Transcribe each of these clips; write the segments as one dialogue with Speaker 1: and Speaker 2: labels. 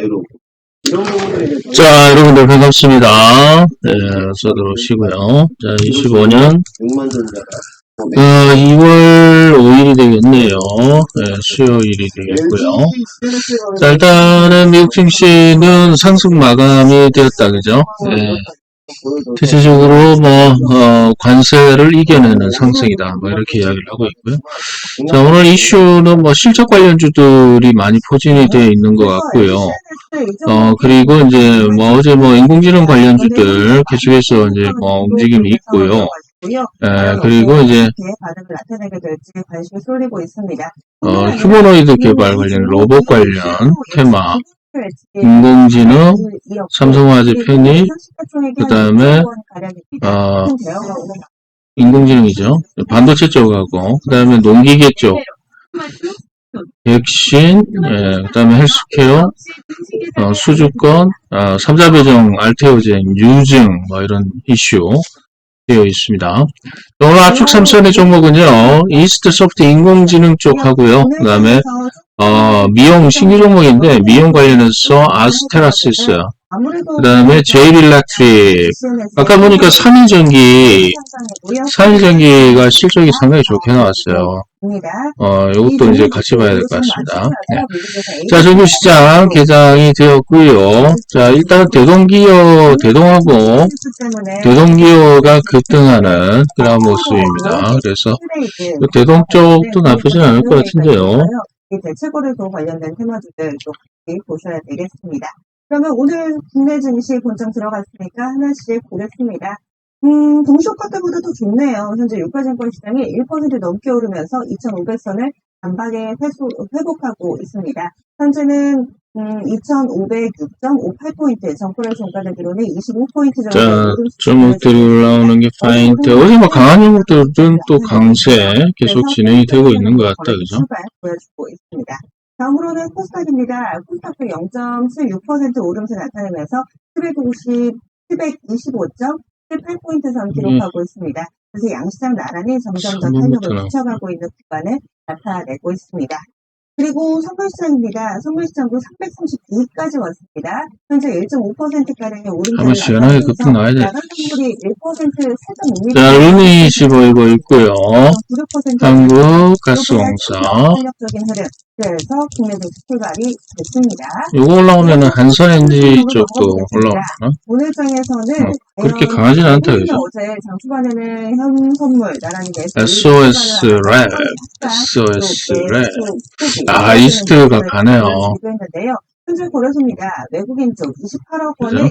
Speaker 1: 이런 대해서
Speaker 2: 자, 여러분들 반갑습니다. 네, 어서 들어오시고요. 자, 25년
Speaker 1: 6만 전자가
Speaker 2: 어, 2월 5일이 되겠네요. 네, 수요일이 되겠고요. 자, 일단은 미국 증시는 상승 마감이 되었다, 그죠? 네, 대체적으로 뭐 어, 관세를 이겨내는 상승이다, 뭐 이렇게 이야기를 하고 있고요. 자, 오늘 이슈는 뭐 실적 관련주들이 많이 포진이 되어 있는 것 같고요. 어, 그리고 이제 뭐 어제 뭐 인공지능 관련주들 계속해서 이제 뭐 움직임이 있고요. 예, 그리고 이제. 어, 휴머노이드 개발 관련 로봇 관련 테마, 인공지능, 삼성화재 편입, 그 다음에, 어, 인공지능이죠. 반도체 쪽하고, 그 다음에 농기계 쪽, 백신, 예, 그 다음에 헬스케어, 어, 수주권, 어, 삼자배정, 알테오젠, 유증, 뭐 이런 이슈 되어 있습니다. 오늘 압축 삼선의 종목은요, 이스트 소프트 인공지능 쪽 하고요. 그 다음에, 어, 미용 신규 종목인데, 미용 관련해서 아스테라시스, 그 다음에 제일 일렉트릭, 아까 보니까 산일전기, 산일전기가 실적이 상당히 좋게 나왔어요. 어, 이것도 이제 같이 봐야 될 것 같습니다. 네. 자, 정규시장 개장이 되었고요. 자, 일단은 대동기업, 대동하고 대동기업가 급등하는 그런 모습입니다. 그래서 이 대동 쪽도 나쁘진 않을 것 같은데요.
Speaker 3: 이 대체거래소 관련된 테마주들 좀 보셔야 되겠습니다. 그러면 오늘 국내 증시 본점 들어갔으니까 하나씩 보겠습니다. 음, 동시효과 때보다 더 좋네요. 현재 유가증권 시장이 1% 넘게 오르면서 2,500선을 단박에 회수, 회복하고 있습니다. 현재는 음, 2,506.58포인트, 정권을 종가되기로는 25포인트 정도
Speaker 2: 자, 종목들이 올라오는 게 파인트. 어제 뭐 강한 종목들은 또 강세 계속 진행이 되고 있는 것 같다, 그죠?
Speaker 3: 보여주고 있습니다. 다음으로는 코스닥입니다. 코스닥도 0.76% 오름세 나타내면서 750, 725.78포인트 선 기록하고 있습니다. 그래서 양시장 나란히 점점 더 탄력을 붙여가고 있는 구간을 나타내고 있습니다. 그리고 선물시장입니다. 선물시장도 332까지 왔습니다. 현재 1.5%가량의 오름세를
Speaker 2: 시원하게 급등 나와야 돼.
Speaker 3: 나간 선물이 1% 살짝 못
Speaker 2: 자, 루닛이 보이고 있고요.
Speaker 3: 9%
Speaker 2: 한국 가스공사.
Speaker 3: 탄력적인 흐름. 그래서 증시 출발이 됐습니다.
Speaker 2: 이거 올라오면은 한선엔지 쪽도 올라오나?
Speaker 3: 오늘 장에서는
Speaker 2: 어, 그렇게 강하진 않다, 그죠?
Speaker 3: 어제 장 초반에는 현 선물 나란히
Speaker 2: SOS 랩, SOS 랩. 아, 이스트가 가네요.
Speaker 3: 현재 거래소입니다. 외국인 쪽 28억 원에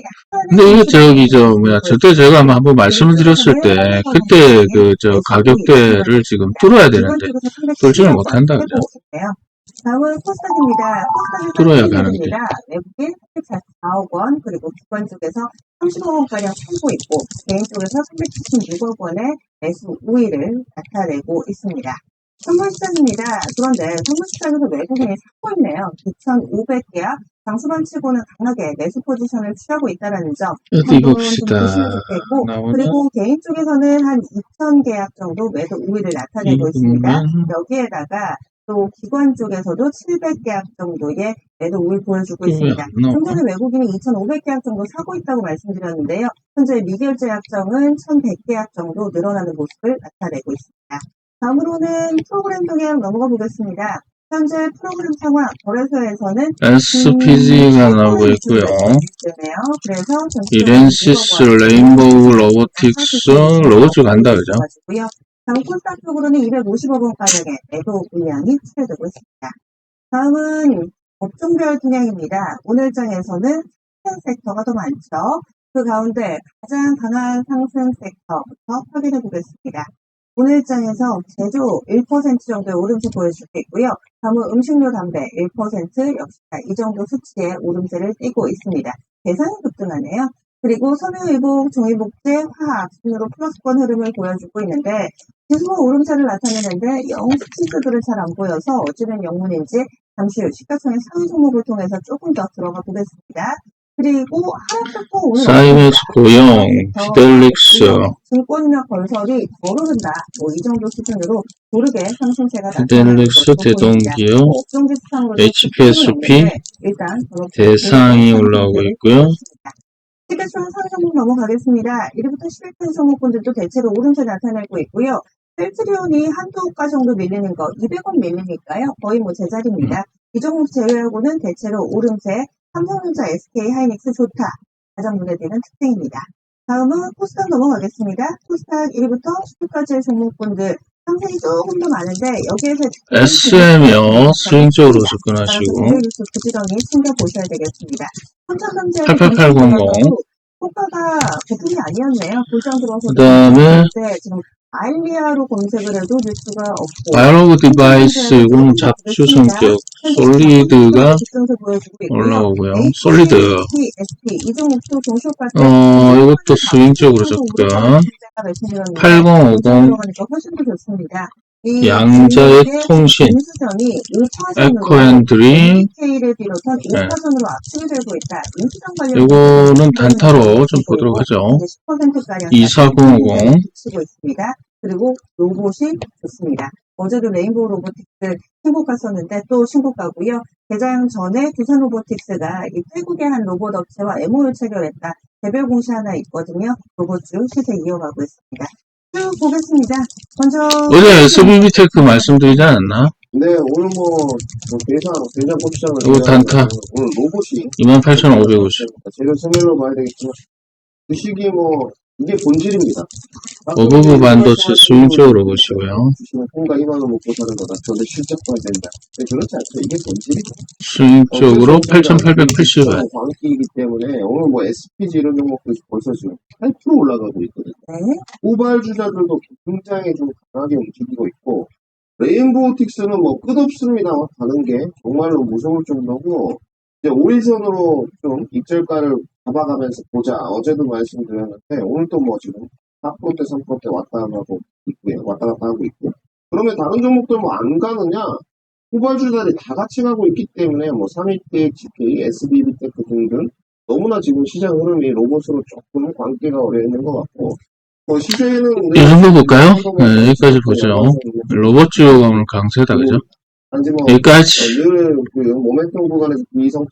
Speaker 2: 근데 이게 저기 저 뭐야 저때 제가 한번 말씀을 드렸을 때 그때 그 저 가격대를 지금 뚫어야 되는데 뚫지를 못한다, 그죠?
Speaker 3: 다음은 코스닥입니다. 상승
Speaker 2: 가는데.
Speaker 3: 중입니다. 외국인 344억 원, 그리고 기관 쪽에서 35억 원가량 팔고 있고, 개인 쪽에서 376억 원의 매수 우위를 나타내고 있습니다. 선물시장입니다. 그런데 선물시장에서 외국인이 사고 있네요. 2,500계약, 장수반 치고는 강하게 매수 포지션을 취하고 있다는 점.
Speaker 2: 어디
Speaker 3: 한번
Speaker 2: 봅시다.
Speaker 3: 좋겠고? 그리고 개인 쪽에서는 한 2,000계약 정도 매도 우위를 나타내고 있습니다.
Speaker 2: 음.
Speaker 3: 여기에다가 또 기관 쪽에서도 700계약 정도의 매도 우위 보여주고 있습니다.
Speaker 2: 음, 음.
Speaker 3: 좀 전에 외국인이 2,500계약 정도 사고 있다고 말씀드렸는데요. 현재 미결제 약정은 1,100계약 정도 늘어나는 모습을 나타내고 있습니다. 다음으로는 프로그램 동향 넘어가 보겠습니다. 현재 프로그램 상황, 거래소에서는
Speaker 2: SPG가 나오고 있고요.
Speaker 3: 그래서
Speaker 2: 이렌시스, 레인보우, 로보틱스, 로봇 간다, 그죠?
Speaker 3: 장코스타 쪽으로는 250억 원 가량의 매도 물량이 추려되고 있습니다. 다음은 업종별 분양입니다. 오늘 장에서는 상승 섹터가 더 많죠. 그 가운데 가장 강한 상승 섹터부터 확인해 보겠습니다. 오늘 장에서 제조 1% 정도의 오름세 보여주고 있고요. 다음은 음식료 담배 1% 역시나 이 정도 수치의 오름세를 띠고 있습니다. 대상이 급등하네요. 그리고 섬유의복, 종이복제, 화학 순으로 플러스권 흐름을 보여주고 있는데 지수가 오름세를 나타내는데 영 수치수들은 잘 안 보여서 어찌된 영문인지 잠시 후 시가총액 상위 종목을 통해서 조금 더 들어가 보겠습니다. 그리고 하락폭 오늘
Speaker 2: 사이맥스 고용, 피델릭스,
Speaker 3: 증권력 건설이 더 오른다. 뭐 이 정도 수준으로 고르게 상승세가
Speaker 2: 피델릭스, 대동기업, HPSP, 대상이 올라오고 있고요.
Speaker 3: 시계총 상승 넘어가겠습니다. 1위부터 11편 종목군들도 대체로 오름세 나타내고 있고요. 셀트리온이 한두 가 정도 밀리는 거 200원 밀리니까요. 거의 뭐 제자리입니다. 이 종목 제외하고는 대체로 오름세, 삼성전자, SK 하이닉스 좋다. 가장 눈에 띄는 특징입니다. 다음은 코스닥 넘어가겠습니다. 코스닥 1위부터 10위까지의 종목군들 상승이 조금 더 많은데 여기에서
Speaker 2: SM이요, 스윙적으로 접근하시고,
Speaker 3: 뉴스 부지런히 챙겨보셔야 되겠습니다. 삼성전자
Speaker 2: 88800.
Speaker 3: 효과가 제품이 아니었네요. 불장 들어서
Speaker 2: 그 다음에
Speaker 3: 네, 지금 알리아로 검색을 해도 뉴스가 없고
Speaker 2: 바이로그 디바이스, 이거는 잡주 성격, 솔리드가 올라오고요. 솔리드.
Speaker 3: SP 이 종목도 동시효과
Speaker 2: 어, 이것도 스윙적으로 접근. 8050,
Speaker 3: 훨씬 더 좋습니다. 이
Speaker 2: 양자의 통신,
Speaker 3: 인수전이 5차선으로
Speaker 2: 에코앤드리, 네.
Speaker 3: 5차선으로 압축이 되고 있다. 인수전 관련
Speaker 2: 요거는 단타로 좀 보도록 하죠.
Speaker 3: 10%가량
Speaker 2: 2400,
Speaker 3: 치고 있습니다. 그리고 로봇이 좋습니다. 어제도 레인보우 로보틱스 신고 갔었는데 또 신고 가고요. 개장 전에 두산 로보틱스가 이 태국의 한 로봇 업체와 MOU 체결했다. 개별 공시 하나 있거든요. 로봇주 시세 이어가고 있습니다. 쭉 보겠습니다. 먼저
Speaker 2: 어제 SBB 테크 말씀드리지 않았나?
Speaker 1: 네, 오늘 뭐, 뭐 대상, 대장 포지션을.
Speaker 2: 이거 단타.
Speaker 1: 오늘 로봇이.
Speaker 2: 28,550.
Speaker 1: 재료 승률로 봐야 되겠지만, 그 시기 뭐, 이게 본질입니다.
Speaker 2: 어부부 반도체 스윙적으로 보시고요. 스윙적으로 8,880원.
Speaker 1: 광기이기 때문에 오늘 뭐 SPG 이런 종목도 벌써 지금 8% 올라가고 있거든요.
Speaker 3: 네,
Speaker 1: 후발주자들도 굉장히 좀 강하게 움직이고 있고 레인보우틱스는 뭐 끝없습니다. 가는 게 정말로 무서울 정도고 이제 5일선으로 좀 익절가를 잡아가면서 보자. 어제도 말씀드렸는데 오늘도 뭐 지금 4%대 3%대 왔다 가고 있고요. 왔다 갔다 하고 있고 그러면 다른 종목들 뭐 안 가느냐? 후발주자들이 다 같이 가고 있기 때문에 뭐 3위대 GK, SBB테크 등등 너무나 지금 시장 흐름이 로봇으로 조금 관계가 어려 있는 것 같고 뭐 시세는
Speaker 2: 이 정도 볼까요? 네, 여기까지 보죠. 로봇 주요가 오늘 강세다, 그죠?
Speaker 1: 뭐
Speaker 2: 여기까지.
Speaker 1: 늘 그 모멘텀 구간에서 비성적